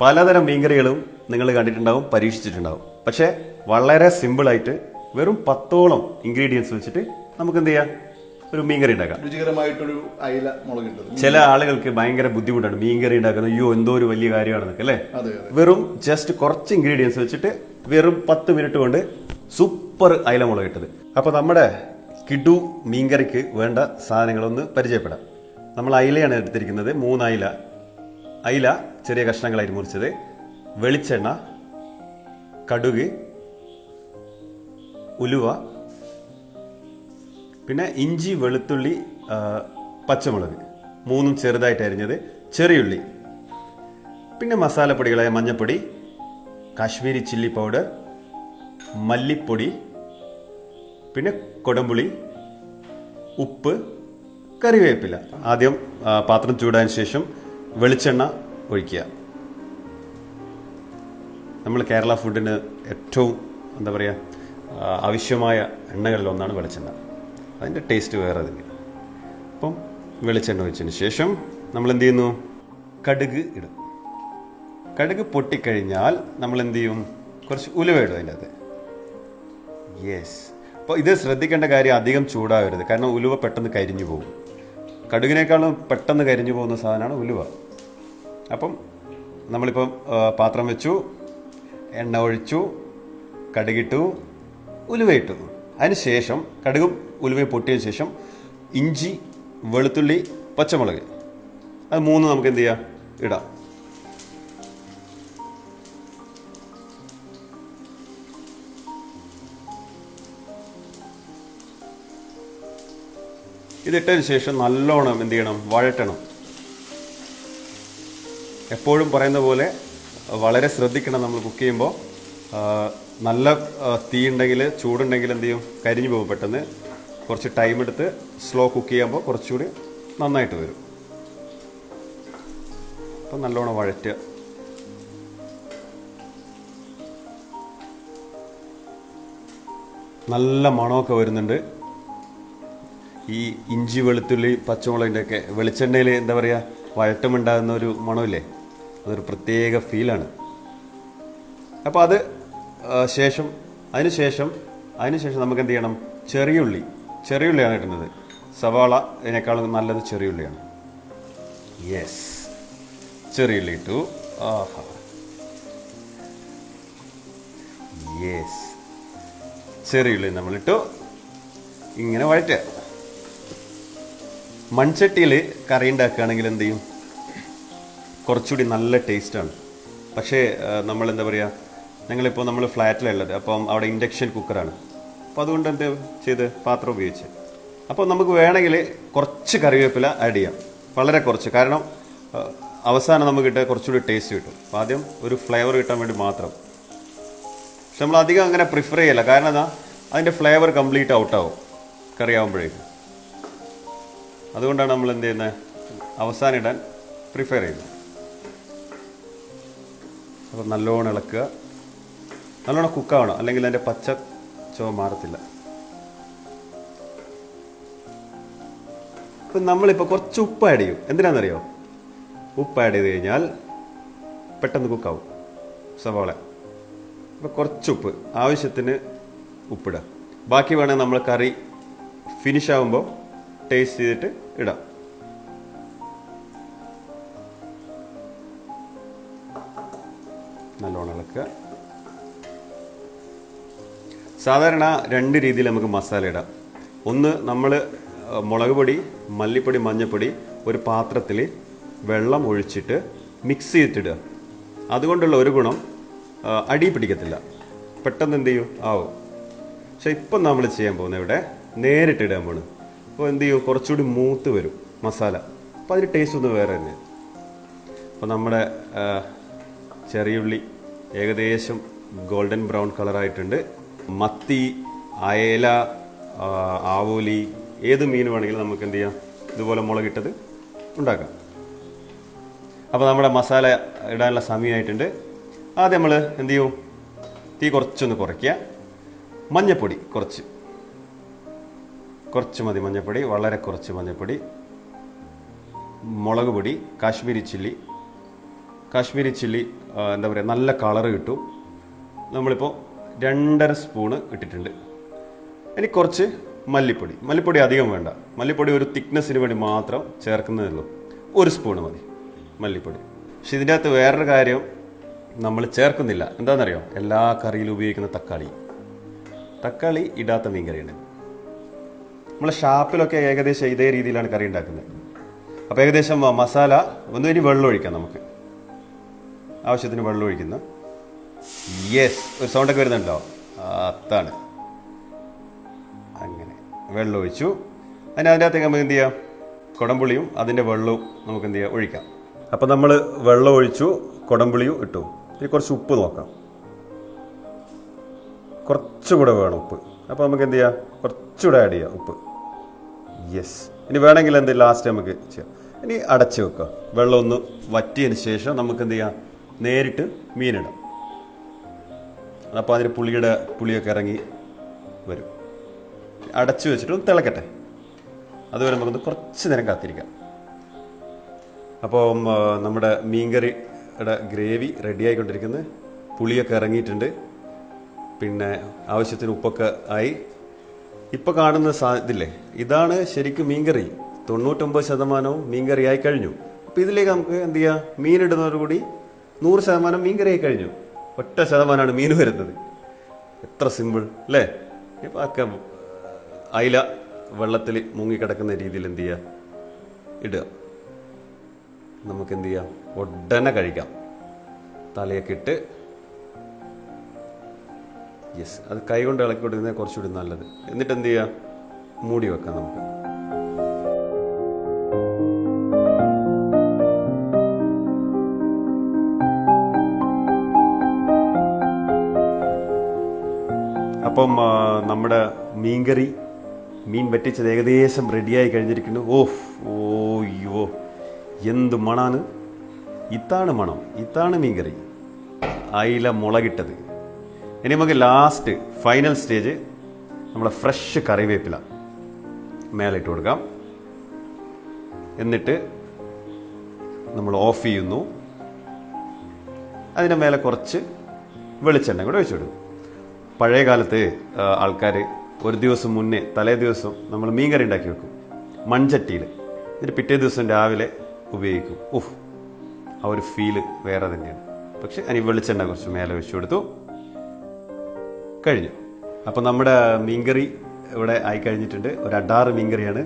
പലതരം മീൻകറികളും നിങ്ങൾ കണ്ടിട്ടുണ്ടാവും പരീക്ഷിച്ചിട്ടുണ്ടാവും. പക്ഷേ വളരെ സിമ്പിളായിട്ട് വെറും പത്തോളം ഇൻഗ്രീഡിയൻസ് വെച്ചിട്ട് നമുക്ക് എന്ത് ചെയ്യാം? ഒരു മീൻകറി ഉണ്ടാക്കാം. രുചികരമായിട്ടൊരു അയില മുളകിട്ടത് ചില ആളുകൾക്ക് ഭയങ്കര ബുദ്ധിമുട്ടാണ് മീൻകറി ഉണ്ടാക്കുന്നത് അയ്യോ എന്തോ ഒരു വലിയ കാര്യമാണെന്നൊക്കെ അല്ലേ? വെറും ജസ്റ്റ് കുറച്ച് ഇൻഗ്രീഡിയൻസ് വെച്ചിട്ട് വെറും പത്ത് മിനിറ്റ് കൊണ്ട് സൂപ്പർ അയില മുളകിട്ടത് അപ്പോൾ നമ്മുടെ കിഡു മീൻകറിക്ക് വേണ്ട സാധനങ്ങളൊന്ന് പരിചയപ്പെടാം. നമ്മൾ അയിലയാണ് എടുത്തിരിക്കുന്നത് മൂന്ന് അയില. അയില ചെറിയ കഷ്ണങ്ങളായി മുറിച്ചത്. വെളിച്ചെണ്ണ കടുക് ഉലുവ പിന്നെ ഇഞ്ചി വെളുത്തുള്ളി പച്ചമുളക്. മൂന്നും ചെറുതായിട്ട് അരിഞ്ഞത് ചെറിയുള്ളി. പിന്നെ മസാലപ്പൊടികളായ മഞ്ഞൾപ്പൊടി കാശ്മീരി ചില്ലി പൗഡർ മല്ലിപ്പൊടി പിന്നെ കൊടമ്പുളി ഉപ്പ് കറിവേപ്പില. ആദ്യം പാത്രം ചൂടാൻ ശേഷം വെളിച്ചെണ്ണ ഒഴിക്കുക. നമ്മൾ കേരള ഫുഡിന് ഏറ്റവും എന്താ പറയുക ആവശ്യമായ എണ്ണകളിൽ ഒന്നാണ് വെളിച്ചെണ്ണ. അതിന്റെ ടേസ്റ്റ് വേറെ അതിന്. അപ്പം വെളിച്ചെണ്ണ ഒഴിച്ചതിന് ശേഷം നമ്മൾ എന്ത് ചെയ്യുന്നു? കടുക് ഇടും. കടുക് പൊട്ടിക്കഴിഞ്ഞാൽ നമ്മൾ എന്ത് ചെയ്യും? കുറച്ച് ഉലുവ ഇടും അതിന്റെ അത് യെസ് അപ്പോൾ ഇത് ശ്രദ്ധിക്കേണ്ട കാര്യം അധികം ചൂടാവരുത്. കാരണം ഉലുവ പെട്ടെന്ന് കരിഞ്ഞു പോകും. കടുകിനേക്കാളും പെട്ടെന്ന് കരിഞ്ഞു പോകുന്ന സാധനമാണ് ഉലുവ. അപ്പം നമ്മളിപ്പം പാത്രം വെച്ചു എണ്ണ ഒഴിച്ചു കടുകിട്ടു ഉലുവയിട്ടു അതിന് ശേഷം കടുകും ഉലുവയും പൊട്ടിയതിന് ശേഷം ഇഞ്ചി വെളുത്തുള്ളി പച്ചമുളക്. അത് മൂന്ന് നമുക്ക് എന്ത് ചെയ്യാം? ഇടാം. ഇതിട്ടതിന് ശേഷം നല്ലോണം എന്ത് ചെയ്യണം? വഴറ്റണം. എപ്പോഴും പറയുന്ന പോലെ വളരെ ശ്രദ്ധിക്കണം നമ്മൾ കുക്ക് ചെയ്യുമ്പോൾ നല്ല തീ ഉണ്ടെങ്കിൽ ചൂടുണ്ടെങ്കിൽ എന്ത് ചെയ്യും? കരിഞ്ഞു പോകും പെട്ടെന്ന്. കുറച്ച് ടൈം എടുത്ത് സ്ലോ കുക്ക് ചെയ്യുമ്പോൾ കുറച്ചുകൂടി നന്നായിട്ട് വരും. അപ്പം നല്ലോണം വഴറ്റുക. നല്ല മണമൊക്കെ വരുന്നുണ്ട്. ഈ ഇഞ്ചി വെളുത്തുള്ളി പച്ചമുളകിന്റെയൊക്കെ വെളിച്ചെണ്ണയിൽ എന്താ പറയുക വഴറ്റമുണ്ടാകുന്ന ഒരു മണമില്ലേ? അതൊരു പ്രത്യേക ഫീലാണ്. അപ്പോൾ അത് ശേഷം അതിനുശേഷം അതിനുശേഷം അതിന് ശേഷം നമുക്ക് എന്ത് ചെയ്യണം? ചെറിയുള്ളി. ചെറിയുള്ളിയാണ് ഇടുന്നത്. സവാള ഇതിനേക്കാളും നല്ലത് ചെറിയുള്ളിയാണ്. യെസ് ചെറിയുള്ളി ഇട്ടു. ആഹാ. യെസ് ചെറിയുള്ളി നമ്മളിട്ടു. ഇങ്ങനെ വഴറ്റുക. മൺചട്ടിയിൽ കറി ഉണ്ടാക്കുകയാണെങ്കിൽ എന്ത് ചെയ്യും? കുറച്ചുകൂടി നല്ല ടേസ്റ്റാണ്. പക്ഷേ നമ്മൾ എന്താ പറയുക ഞങ്ങളിപ്പോൾ നമ്മൾ ഫ്ലാറ്റിലുള്ളത് അപ്പം അവിടെ ഇൻഡക്ഷൻ കുക്കറാണ്. അപ്പോൾ അതുകൊണ്ട് എന്ത് ചെയ്ത്? പാത്രം ഉപയോഗിച്ച്. അപ്പോൾ നമുക്ക് വേണമെങ്കിൽ കുറച്ച് കറിവേപ്പില ആഡ് ചെയ്യാം. വളരെ കുറച്ച്. കാരണം അവസാനം നമുക്ക് കിട്ടുക കുറച്ചുകൂടി ടേസ്റ്റ് കിട്ടും. അപ്പോൾ ആദ്യം ഒരു ഫ്ലേവർ കിട്ടാൻ വേണ്ടി മാത്രം. പക്ഷെ നമ്മൾ അധികം അങ്ങനെ പ്രിഫർ ചെയ്യല്ല. കാരണം എന്താ? അതിന്റെ ഫ്ലേവർ കംപ്ലീറ്റ് ഔട്ടാവും കറി ആകുമ്പോഴേക്കും അതുകൊണ്ടാണ് നമ്മൾ എന്ത് ചെയ്യുന്നത്? അവസാനം ഇടാൻ പ്രിഫർ ചെയ്യുന്നത്. അപ്പോൾ നല്ലോണം ഇളക്കുക. നല്ലോണം കുക്കാവണം. അല്ലെങ്കിൽ അതിന്റെ പച്ച ചുവ മാറത്തില്ല. ഇപ്പം നമ്മളിപ്പോൾ കുറച്ച് ഉപ്പ് ആഡ് ചെയ്യും. എന്തിനാണെന്നറിയോ ഉപ്പ് ആഡ് ചെയ്ത് കഴിഞ്ഞാൽ പെട്ടെന്ന് കുക്കാവും. സവാള. അപ്പോൾ കുറച്ച് ഉപ്പ്. ആവശ്യത്തിന് ഉപ്പിടുക ബാക്കി വേണമെങ്കിൽ നമ്മൾ കറി ഫിനിഷ് ആകുമ്പോൾ ടേസ്റ്റ് ചെയ്തിട്ട് ഇടാം. സാധാരണ രണ്ട് രീതിയിൽ നമുക്ക് മസാല ഇടാം. ഒന്ന് നമ്മൾ മുളക് പൊടി മല്ലിപ്പൊടി മഞ്ഞൾപ്പൊടി ഒരു പാത്രത്തിൽ വെള്ളം ഒഴിച്ചിട്ട് മിക്സ് ചെയ്തിട്ടിടുക. അതുകൊണ്ടുള്ള ഒരു ഗുണം അടി പിടിക്കത്തില്ല. പെട്ടെന്ന് എന്ത് ചെയ്യും? ആവും. പക്ഷെ ഇപ്പം നമ്മൾ ചെയ്യാൻ പോകുന്നത് ഇവിടെ നേരിട്ട് ഇടാൻ പോണ്. അപ്പോൾ എന്ത് ചെയ്യും? കുറച്ചുകൂടി മൂത്ത് വരും മസാല. അപ്പോൾ അതിന് ടേസ്റ്റ് ഒന്ന് വേറെ തന്നെ. അപ്പോൾ നമ്മുടെ ചെറിയുള്ളി ഏകദേശം ഗോൾഡൻ ബ്രൗൺ കളറായിട്ടുണ്ട് മത്തി അയല ആവോലി ഏത് മീൻ വേണമെങ്കിലും നമുക്ക് എന്ത് ചെയ്യാം? ഇതുപോലെ മുളകിട്ടത് ഉണ്ടാക്കാം. അപ്പോൾ നമ്മുടെ മസാല ഇടാനുള്ള സമയമായിട്ടുണ്ട്. ആദ്യം നമ്മൾ എന്ത് ചെയ്യും? തീ കുറച്ചൊന്ന് കുറയ്ക്കുക. മഞ്ഞപ്പൊടി കുറച്ച്. കുറച്ച് മതി മഞ്ഞപ്പൊടി വളരെ കുറച്ച് മഞ്ഞപ്പൊടി. മുളക് പൊടി കാശ്മീരി ചില്ലി. കാശ്മീരി ചില്ലി എന്താ പറയുക നല്ല കളറ് കിട്ടും. നമ്മളിപ്പോൾ രണ്ടര സ്പൂണ് ഇട്ടിട്ടുണ്ട്. ഇനി കുറച്ച് മല്ലിപ്പൊടി. മല്ലിപ്പൊടി അധികം വേണ്ട. മല്ലിപ്പൊടി ഒരു തിക്നെസ്സിന് വേണ്ടി മാത്രം ചേർക്കുന്നതേ ഉള്ളൂ. ഒരു സ്പൂണ് മതി മല്ലിപ്പൊടി. പക്ഷെ ഇതിന്റെ അകത്ത് വേറൊരു കാര്യം നമ്മൾ ചേർക്കുന്നില്ല. എന്താണെന്നറിയോ? എല്ലാ കറിയിലും ഉപയോഗിക്കുന്ന തക്കാളി. തക്കാളി ഇടാത്ത മീൻകറിയാണ് നമ്മൾ ഷാപ്പിലൊക്കെ ഏകദേശം ഇതേ രീതിയിലാണ് കറി ഉണ്ടാക്കുന്നത്. അപ്പോൾ ഏകദേശം മസാല ഒന്ന് ഇനി വെള്ളം ഒഴിക്കാം നമുക്ക്. ആവശ്യത്തിന് വെള്ളം ഒഴിക്കുന്ന യെസ് ഒരു സൗണ്ടൊക്കെ വരുന്നുണ്ടോ? അതാണ്. അങ്ങനെ. വെള്ളം ഒഴിച്ചു. അതിന് അതിന്റെ അകത്തേക്ക് നമുക്ക് എന്ത് ചെയ്യാം? കുടംപുളിയും അതിന്റെ വെള്ളവും നമുക്ക് എന്ത് ചെയ്യാം? ഒഴിക്കാം. അപ്പം നമ്മൾ വെള്ളം ഒഴിച്ചു കുടംപുളിയും ഇട്ടു. ഇനി കുറച്ച് ഉപ്പ് നോക്കാം. കുറച്ചുകൂടെ വേണം ഉപ്പ്. അപ്പോൾ നമുക്ക് എന്ത് ചെയ്യാം? കുറച്ചുകൂടെ ആഡ് ചെയ്യാം ഉപ്പ്. യെസ് ഇനി വേണമെങ്കിൽ എന്ത് ലാസ്റ്റ് നമുക്ക് ചെയ്യാം. ഇനി അടച്ച് വെക്കുക. വെള്ളം ഒന്ന് വറ്റിയതിന് ശേഷം നമുക്ക് എന്ത് ചെയ്യാം? നേരിട്ട് മീനിടാം. അപ്പോൾ അതിൽ പുളിയുടെ പുളിയൊക്കെ ഇറങ്ങി വരും. അടച്ചു വെച്ചിട്ട് ഒന്ന് തിളക്കട്ടെ. അതുവരെ നമുക്കൊന്ന് കുറച്ച് നേരം കാത്തിരിക്കാം. അപ്പോൾ നമ്മുടെ മീൻകറിയുടെ ഗ്രേവി റെഡി ആയിക്കൊണ്ടിരിക്കുന്നത് പുളിയൊക്കെ ഇറങ്ങിയിട്ടുണ്ട്. പിന്നെ ആവശ്യത്തിന് ഉപ്പൊക്കെ ആയി. ഇപ്പോൾ കാണുന്ന സാ ഇതില്ലേ? ഇതാണ് ശരിക്കും മീൻകറി. തൊണ്ണൂറ്റൊമ്പത് ശതമാനവും മീൻകറി ആയി കഴിഞ്ഞു. അപ്പോൾ ഇതിലേക്ക് നമുക്ക് എന്ത് ചെയ്യാം? മീനിടുന്നതോടുകൂടി നൂറ് ശതമാനം മീൻകറി ആയി കഴിഞ്ഞു. ഒറ്റ ശതമാനമാണ് മീൻ വരുന്നത്. എത്ര സിമ്പിൾ അല്ലേ? ഇപ്പം ഒക്കെ അയില വെള്ളത്തിൽ മുങ്ങിക്കിടക്കുന്ന രീതിയിൽ എന്ത് ചെയ്യുക ഇടുക. നമുക്ക് എന്ത് ചെയ്യാം? ഉടനെ കഴിക്കാം. തലയൊക്കെ ഇട്ട്. യെസ് അത് കൈ കൊണ്ട് ഇളക്കി കൊടുക്കുന്നത് കുറച്ചുകൂടി നല്ലത്. എന്നിട്ട് എന്ത് ചെയ്യുക മൂടി വെക്കാം നമുക്ക്. അപ്പം ആ, നമ്മുടെ മീൻകറി മീൻ വറ്റിച്ചത് ഏകദേശം റെഡിയായി കഴിഞ്ഞിരിക്കുന്നു. ഓഫ് ഓയ്യോ എന്ത് മണാണ്. ഇത്താണ് മണം ഇത്താണ് മീൻകറി. അയില മുളകിട്ടത്. ഇനി നമുക്ക് ലാസ്റ്റ് ഫൈനൽ സ്റ്റേജ് നമ്മളെ ഫ്രഷ് കറിവേപ്പില മേലെ ഇട്ട് കൊടുക്കാം. എന്നിട്ട് നമ്മൾ ഓഫ് ചെയ്യുന്നു. അതിന്റെ മേലെ കുറച്ച് വെളിച്ചെണ്ണ കൂടെ വെച്ചു കൊടുക്കും. പഴയ കാലത്ത് ആൾക്കാർ ഒരു ദിവസം മുന്നേ തലേ ദിവസം നമ്മൾ മീൻകറി ഉണ്ടാക്കി വെക്കും. മൺചട്ടിയിൽ എന്നിട്ട് പിറ്റേ ദിവസം രാവിലെ ഉപയോഗിക്കും. ഉഫ് ആ ഒരു ഫീൽ വേറെ തന്നെയാണ്. പക്ഷെ അതിന് വെളിച്ചെണ്ണ കുറച്ച് മേലെ വെച്ചു കൊടുത്തു. കഴിഞ്ഞു. അപ്പോൾ നമ്മുടെ മീൻകറി ഇവിടെ ആയി കഴിഞ്ഞിട്ടുണ്ട്. ഒരു അഡാറ് മീൻകറിയാണ്.